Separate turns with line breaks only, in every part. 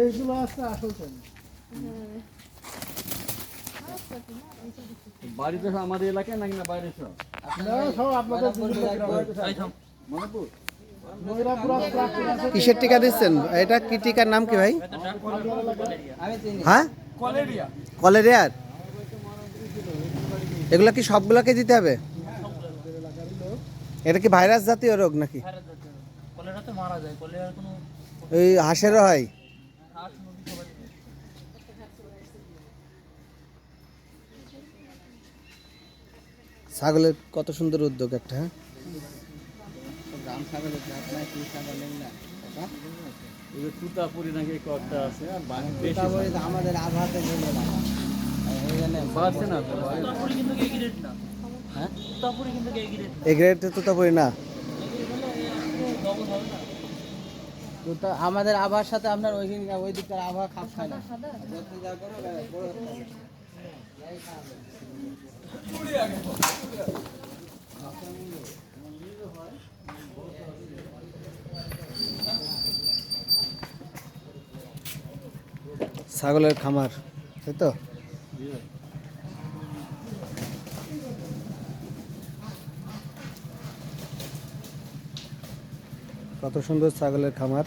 এইগুলো আছে আসল চেন
বাড়িতে সব আমাদের এলাকায় নাকি না বাইরে সব?
আপনাদের
কিসের টিকা দিচ্ছেন? এটা কি টিকার নাম কি ভাই? হ্যাঁ? কলেরিয়ার? এগুলো কি সবগুলোকে দিতে হবে? এটা কি ভাইরাস জাতীয় রোগ নাকি?
কলেরা তো মারা যায়। কলেরার কোনো
ওই হাঁসেরও হয়। ছাগলের কত সুন্দর উদ্যোগ একটা হ্যাঁ?
যে তুতাপুরি নাকি আছে
আমাদের আবহাওয়াতে
না। তো
তোতাপুরি কিন্তু এই গ্রেড না।
হ্যাঁ?
আমাদের আবহাওয়ার সাথে আপনার ওই ওই দিককার আবহাওয়া খাপ খায় না।
ছাগলের খামার তাই তো? কত সুন্দর ছাগলের খামার।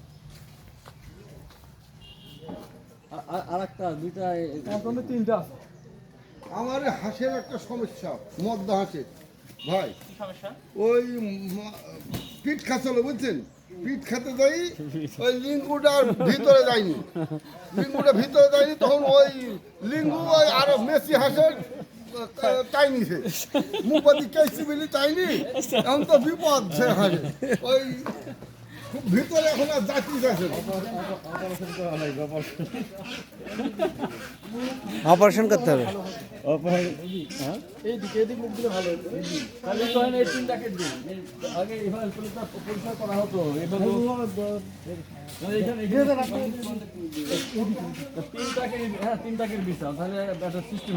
আর একটা দুইটা
তিনটা আছে।
আমার হাঁসের একটা সমস্যা মদ্দা হাঁসের। ভাই ওই পিঠ খাচ্ছিল বুঝছেন? পিঠ খেতে যাই ওই লিঙ্গুটার ভিতরে যায়নি। লিঙ্গুটা ভিতরে যায়নি তখন ওই লিঙ্গু ওই আরও মেসি হাঁসের চাইনিছে মুপাতি কেসি মিলি চাইনি এখন তো বিপদ সে হাঁসে ওই ভিতরে এখন আর জাতি যাচ্ছে না।
অপারেশন করতে হবে।
তিনটাকে হ্যাঁ তিনটাকে তাহলে একটা সিস্টেম